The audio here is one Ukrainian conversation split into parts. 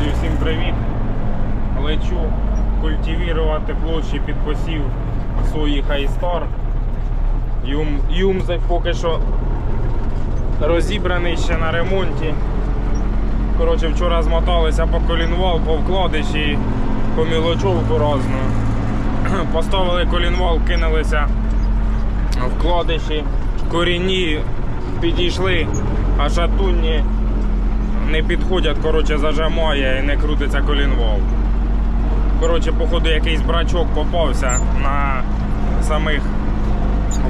Друзі, всім привіт! Лечу культивувати площі під посів сої Хайстар. Юм, юмзик поки що розібраний ще на ремонті. Коротше, вчора змоталися по колінвал, по вкладиші, по мілочовку разну. Поставили колінвал, кинулися вкладиші, корінні підійшли, а шатунні не підходять, коротше, зажимає і не крутиться колінвал. Коротше, походу якийсь брачок попався на самих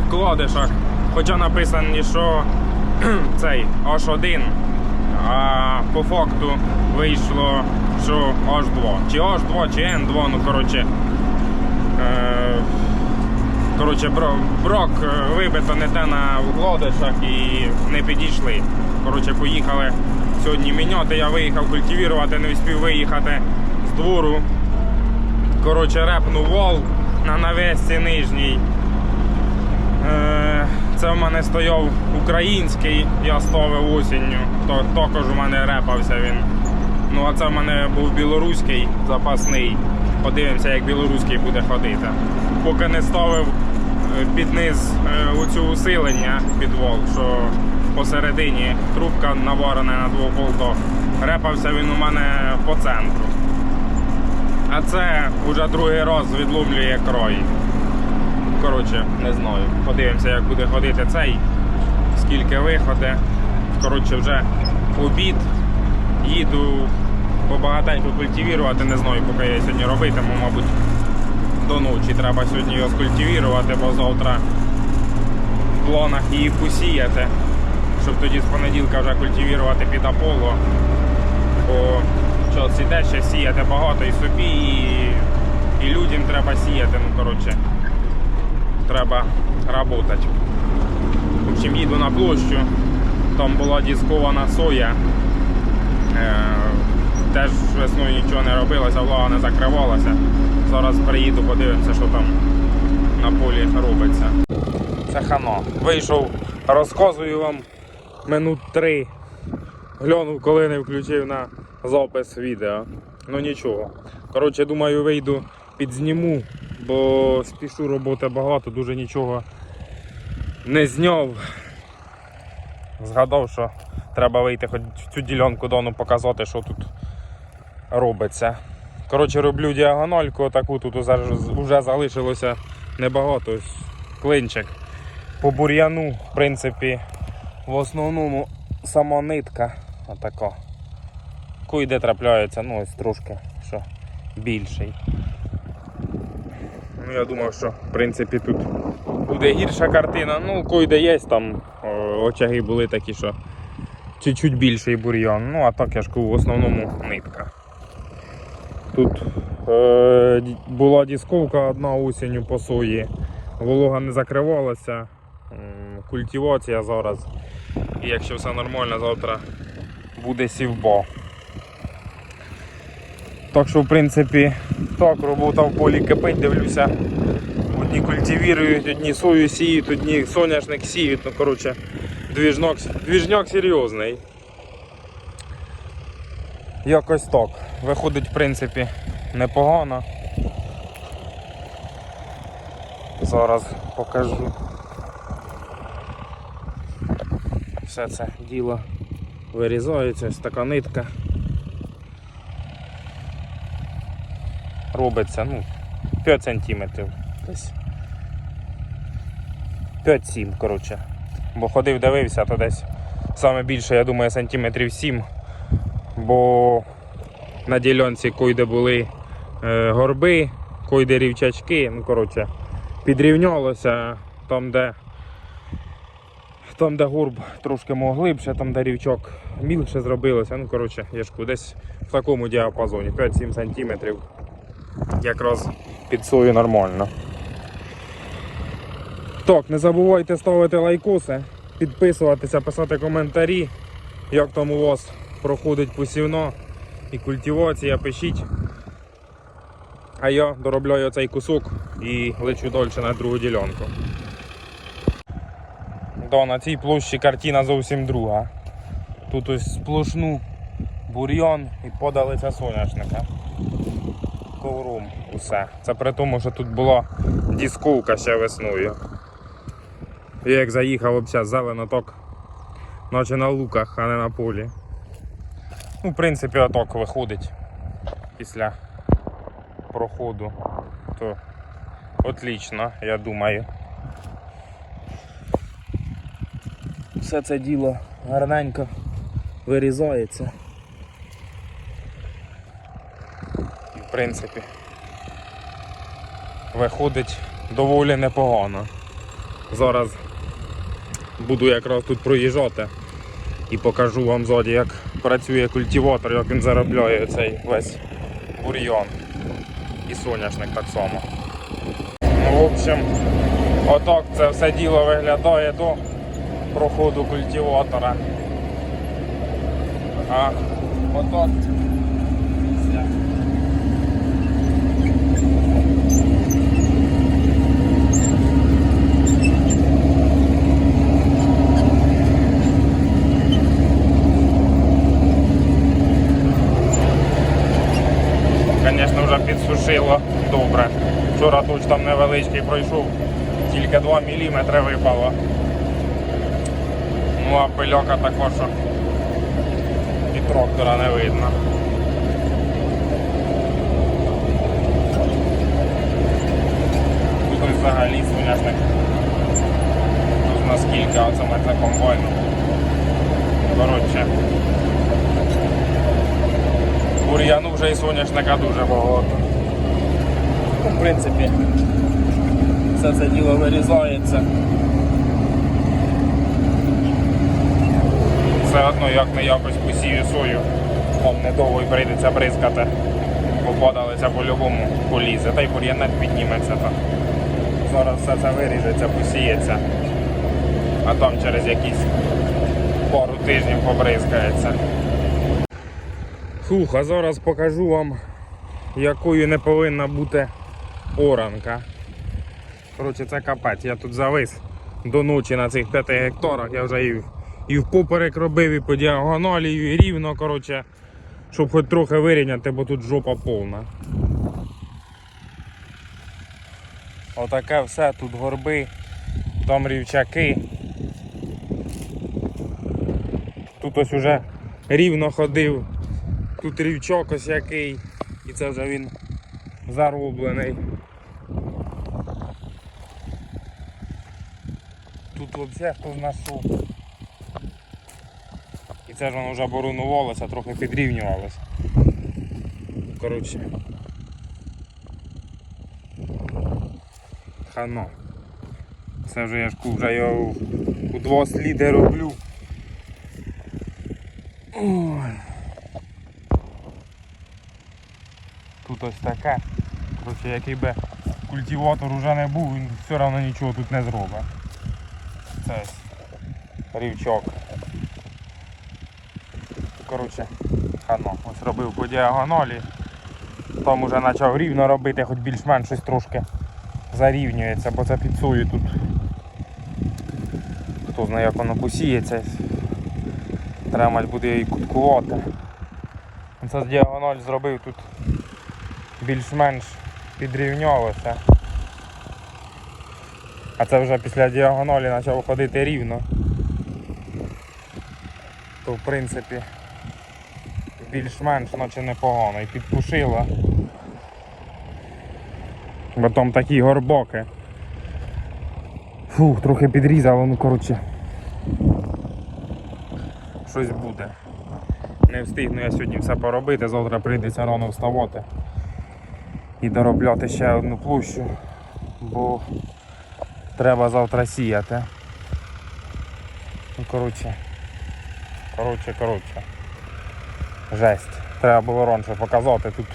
вкладишах. Хоча написано, що цей H1, а по факту вийшло, що H2. Чи H2, чи N2, ну коротше. Е- Коротше, брок е, вибито не те на вкладишах і не підійшли. Коротше, поїхали сьогодні міняти. Я виїхав культивувати, не встиг виїхати з двору. Коротше, репнув вал на навесці нижній. Е, Це в мене стояв український, я ставив осінню. Також у мене репався він. Ну а це в мене був білоруський запасний. Подивимося, як білоруський буде ходити. Поки не ставив е, під низ е, оцю усилення під вол, що посередині трубка наварена на двох болтах. Репався він у мене по центру. А це вже другий раз відломлює крой. Коротше, не знаю. Подивимося, як буде ходити цей, скільки виходить. Коротше, вже обід. Їду побагатенько культивувати, не знаю, поки я сьогодні робитиму, мабуть, до ночі треба сьогодні його скультивувати, бо завтра в планах її посіяти, щоб тоді з понеділка вже культивувати під Аполло. Бо час іде ще сіяти багато і собі, і, і людям треба сіяти. Ну, коротше, треба працювати. В общем, їду на площу, там була дискована соя. Е, Теж весною нічого не робилося, влага не закривалася. Зараз приїду, подивимося, що там на полі робиться. Це хано. Вийшов, розказую вам минут три. Глянув, коли не включив на запис відео. Ну нічого. Коротше, думаю, вийду підзніму, бо спішу роботи багато, дуже нічого не зняв. Згадав, що треба вийти хоч в цю ділянку дону показати, що тут робиться. Коротше, роблю діагональку, таку тут вже залишилося небагато. Клинчик. По бур'яну, в принципі, в основному сама нитка. Отака. Куди трапляється, ну ось трошки що більший. Ну, я думав, що в принципі тут буде гірша картина. Ну, койде є, там очаги були такі, що чуть-чуть більший бур'ян. Ну, а так я ж кажу, в основному нитка. Тут е, була дисковка одна осінню по сої. Волога не закривалася. Культивація зараз. І якщо все нормально, завтра буде сівбо. Так що, в принципі, так, робота в полі кипить, дивлюся. Одні культивірують, одні сою сіють, одні соняшник сіють. Ну, коротше, двіжняк, двіжняк серйозний. Якось так. Виходить, в принципі, непогано. Зараз покажу. Все це діло вирізається, ось така нитка. Робиться, ну, 5 сантиметрів десь. 5-7, коротше. Бо ходив, дивився, то десь саме більше, я думаю, сантиметрів 7. Бо на ділянці койде були е, горби, койде рівчачки, ну коротше, підрівнялося там, де там, де горб трошки мов глибше, там, де рівчак мілше зробилося. Ну, коротше, я ж десь в такому діапазоні 5-7 сантиметрів. Якраз під сою нормально. Так, не забувайте ставити лайкоси, підписуватися, писати коментарі, як там у вас проходить посівно і культивація, пишіть. А я доробляю цей кусок і лечу далі на другу ділянку. Да, на цій площі картина зовсім друга. Тут ось сплошну бур'йон і подалиця соняшника. Коврум усе. Це при тому, що тут була дісковка ще весною. І як заїхав взагалі зелено ток, наче на луках, а не на полі. Ну, в принципі, оток виходить після проходу. То отлично, я думаю. Все це діло гарненько вирізається. В принципі виходить доволі непогано. Зараз буду якраз тут проїжджати і покажу вам ззаді, як працює культиватор, як він заробляє цей весь бур'йон. І соняшник так само. Ну, в общем, отак це все діло виглядає до проходу культиватора. А все. Звісно, вже підсушило добре. Вчора туч там невеличкий пройшов, тільки 2 мм випало. Ну а пильока також і трактора не видно. Тут взагалі соняшник. Тут наскільки оце це комбайну. Коротше. Бур'яну вже і соняшника дуже багато. Ну, В принципі, все це діло вирізається. Все одно як не якось посію сою, там недовго й прийдеться бризкати, бо подалиться по-любому полізе, та й бур'янець підніметься. Так. Зараз все це виріжеться, посіється, а там через якісь пару тижнів побризкається. Фух, а зараз покажу вам, якою не повинна бути оранка. Коротше, це капець. Я тут завис до ночі на цих 5 гектарах. Я вже і, в- і впоперек робив, і по діагоналі, і рівно, коротше, щоб хоч трохи вирівняти, бо тут жопа повна. Отаке все, тут горби, там рівчаки. Тут ось уже рівно ходив. Тут рівчок ось який, і це вже він зароблений. Тут взагалі хто знайшов. Це ж воно вже борунувалося, трохи підрівнювалося. Коротше. Хано. Це вже я ж вже його у два сліди роблю. Ой. Тут ось таке. Коротше, який би культиватор уже не був, він все одно нічого тут не зробить. Це ось рівчок. Коротше, хано. Ось робив по діагоналі. Там уже почав рівно робити, хоч більш-менш щось трошки зарівнюється, бо це під тут. Хто знає як воно посіється. Треба мать буде її куткувати. Це з діагональ зробив тут більш-менш підрівнялося. А це вже після діагоналі почав ходити рівно. То в принципі більш-менш наче непогано і підпушило. Бо там такі горбоки. Фух, трохи підрізало, ну коротше. Щось буде. Не встигну я сьогодні все поробити, завтра прийдеться рано вставати і доробляти ще одну площу, бо треба завтра сіяти. Ну, коротше, коротше, коротше. Жесть. Треба було раніше показати. Тут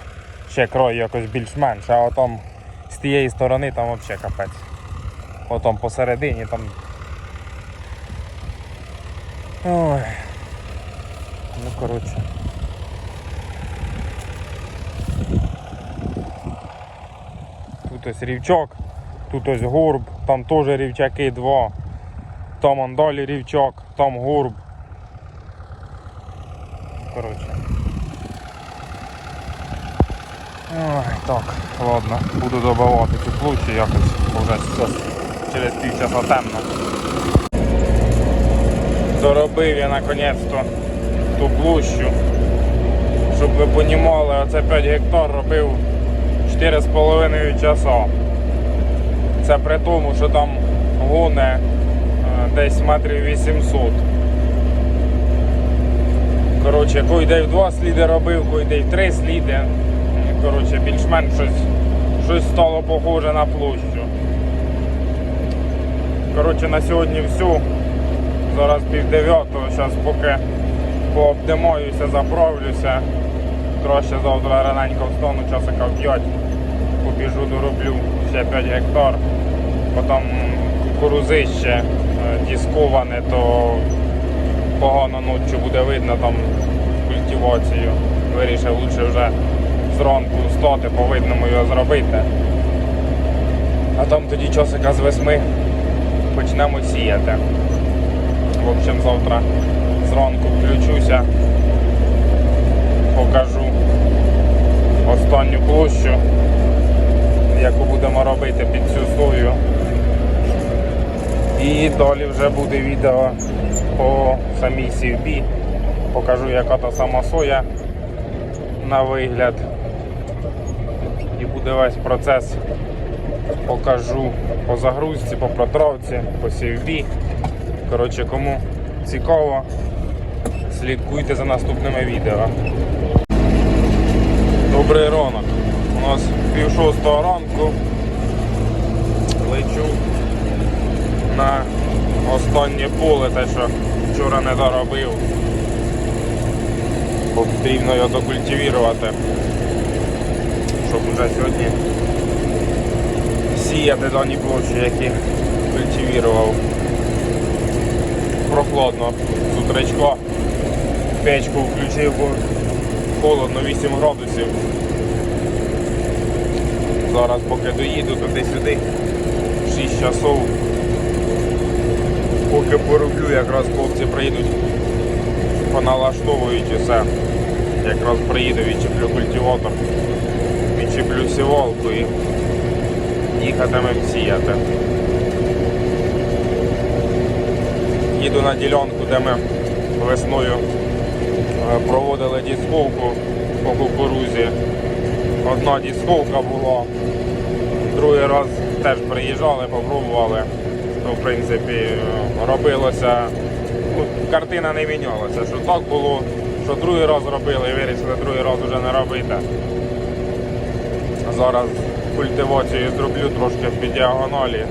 ще крой якось більш-менш, а отам з тієї сторони там взагалі капець. Отам посередині там. Ой. Ну коротше. Тут ось рівчок, тут ось гурб, там теж рівчаки два. Там он рівчок, там гурб. Коротше. Ой, так, ладно, буду добавати цю площу якось, бо вже щас через півчаса темно. Доробив я наконець-то ту площу. Щоб ви понімали, оце 5 гектар робив 4,5 часа. Це при тому, що там гоне е, десь метрів 800. Коротше, кой койде в два сліди робив, койде в три сліди. Коротше, більш-менш щось, щось стало похоже на площу. Коротше, на сьогодні все. Зараз пів дев'ятого, зараз поки пообдимаюся, заправлюся. Краще завтра раненько встану, часика в 5. Побіжу, дороблю ще 5 гектар. Потім кукурузище е, дісковане, то погано ночі буде видно там культивацію. Вирішив лучше вже зранку встати, по видному його зробити. А там тоді часика з восьми почнемо сіяти. В общем, завтра зранку включуся, покажу останню площу, яку будемо робити під цю сою. І далі вже буде відео по самій сівбі. Покажу, яка та сама соя на вигляд. Буде весь процес. Покажу по загрузці, по протравці, по сівбі. Коротше, кому цікаво, слідкуйте за наступними відео. Добрий ранок. У нас пів шостого ранку. Лечу на останнє поле, те, що вчора не доробив. Потрібно його докультивувати, щоб вже сьогодні сіяти дані площі, які культивував. Прохладно з. Печку включив, бо холодно 8 градусів. Зараз поки доїду туди-сюди 6 часов. Поки пороблю, якраз хлопці приїдуть, поналаштовують усе. Якраз приїду, відчеплю культиватор, відчеплю сівалку і їхатимем сіяти. Їду на ділянку, де ми весною е, проводили дісковку по кукурузі. Одна дісковка була, другий раз теж приїжджали, попробували. То, в принципі, е, робилося, ну, картина не мінялася, що так було, що другий раз робили вирішили другий раз вже не робити. Зараз культивацію зроблю трошки під діагоналі.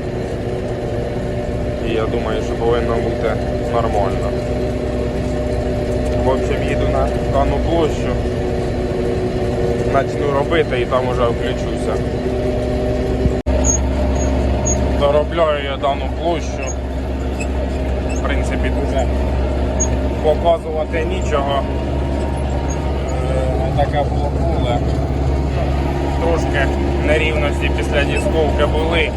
І я думаю, що повинно бути нормально. В общем, їду на дану площу, почну робити і там уже включуся. Доробляю я дану площу. В принципі, дуже показувати нічого. Е, Таке було поле. Трошки нерівності після дісковки були. Е,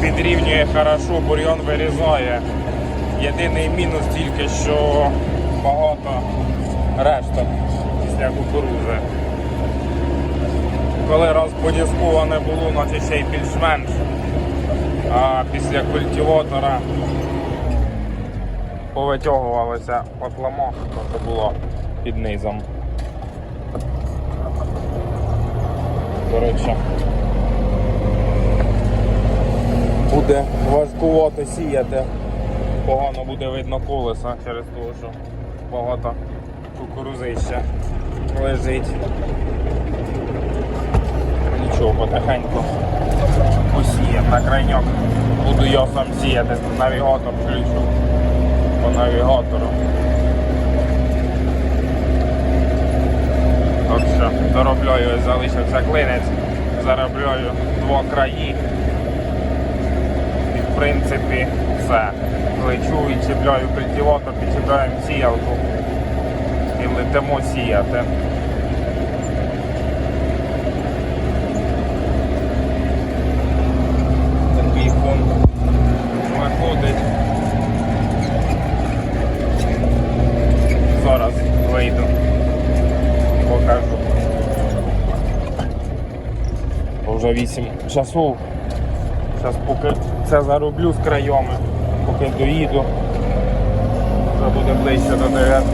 Підрівнює хорошо, бур'ян вирізає. Єдиний мінус тільки, що багато решток після кукурузи. Коли раз подісковане було, наче ще й більш-менш. А після культиватора повитягувалося от ламах, то було під низом. Коротше, буде важкувато сіяти. Погано буде видно колеса через те, що багато кукурузища лежить. Нічого, потихеньку посіємо на крайньок. Буду я сам сіяти, навігатор включу по навігатору. Так що доробляю, залишився клинець, заробляю два краї. І в принципі все. Лечу, і відчіпляю культиватор, підчіпляємо сіялку і летимо сіяти. Такий фон виходить. Зараз вийду, покажу. вже 8 часов. Зараз поки це зароблю з крайоми, поки доїду, вже буде ближче до 9.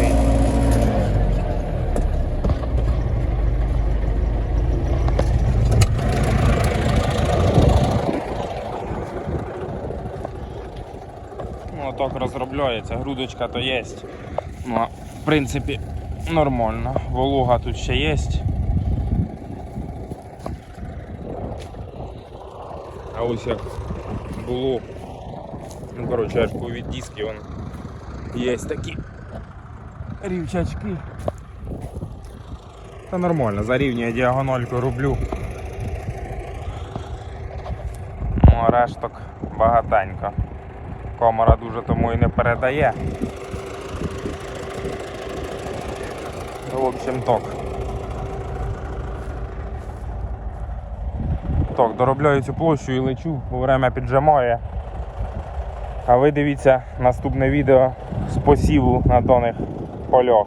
Ну, так розробляється, грудочка то є. Ну, в принципі, нормально. Волога тут ще є. Ось як було. Ну, коротше, аж по від диски вон є такі рівчачки. Та нормально, зарівнює діагональку роблю. Ну, а решток багатенько. Камера дуже тому і не передає. Ну, в общем, так. Так, доробляю цю площу і лечу, бо время піджимає. А ви дивіться наступне відео з посіву на тоних полях.